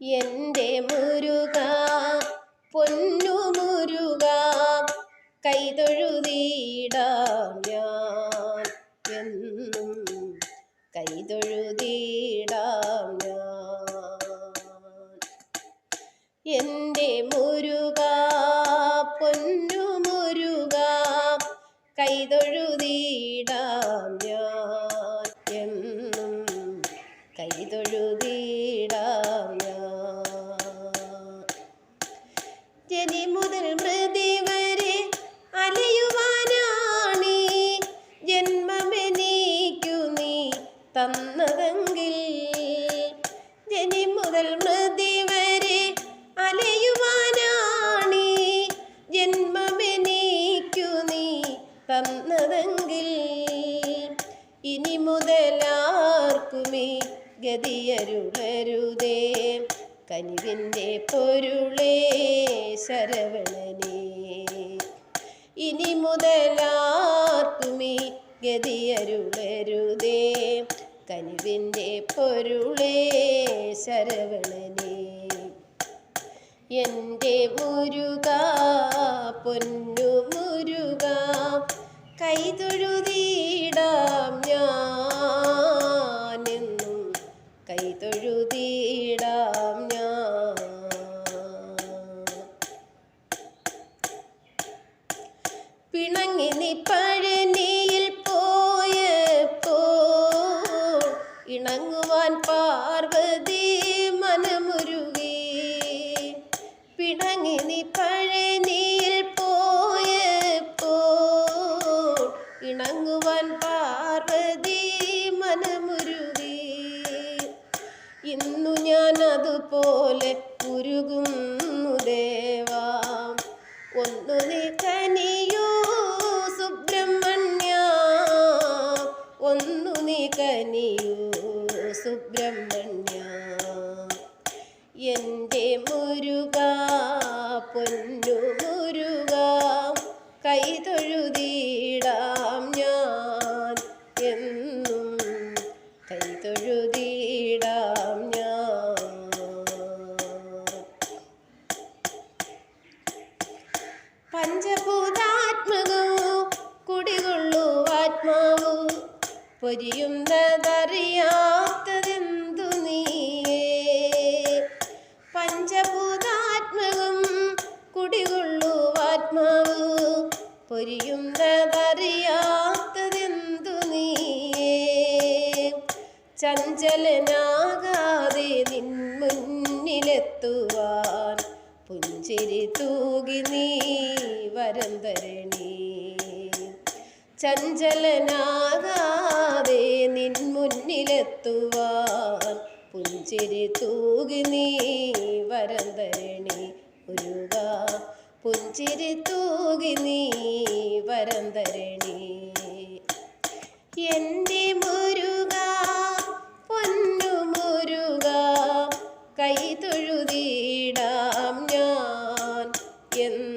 എന്റെ മുരുക പൊന്നു മുരുക കൈതൊഴുതിടാം ഞാൻ. എന്നും കൈതൊഴുതിടാം ഞാൻ. എന്റെ മുരുക പൊന്നു മുരുക കൈതൊഴുതിടാം ജനി മുതൽ മൃതി വരെ അലയുവാനാണീ. ജന്മമെനിക്കു നീ തന്നതെങ്കിൽ ജനി മുതൽ മൃതി വരെ അലയുവാനാണീ. ജന്മമെനിക്കു നീ തന്നതെങ്കിൽ ഇനി മുതലാർക്കുമേ ഗതിയരുളരുതേ. കനിവിന്റെ പൊരുളേ ശരവണനേ. ഇനി മുതലാർക്കുമീ ഗതിയരുളരുതേ. കനിവിന്റെ പൊരുളേ ശരവണനേ. എന്റെ മുരുക പൊന്നു മുരുക കൈതൊഴുതിടാം ഇണങ്ങുവാൻ പാർവതി മനമുരുകി. ഇന്നു ഞാൻ അതുപോലെ ഉരുകുന്നു ദേവാ. ഒന്നു നീ സുബ്രഹ്മണ്യ. ഒന്നു നീ കനിയോ സുബ്രഹ്മണ്യ. എന്റെ മുരുക പൊന്നു മുരുക കൈതൊഴുതിടാം പൊരിയുന്നതറിയാത്തതെന്തു നീയേ പഞ്ചഭൂതാത്മകം കുടികൊള്ളു ആത്മാവു പൊരിയുന്നതറിയാത്തതെന്തു നീയേ ചഞ്ചലനാകാതെ നിൻ മുന്നിലെത്തുവാൻ പുഞ്ചിരി തൂകി നീ വരം തരണി ചഞ്ചലനാകാതെ നിൻ മുന്നിലെത്തുവാൻ പുഞ്ചിരി തൂകി നീ വരം തരണി ഒരുക പുഞ്ചിരി തൂകി നീ വരം തരണി എന്റെ മുരുക പൊന്നു മുരുക കൈ തൊഴുതിടാം ഞാൻ. എന്നും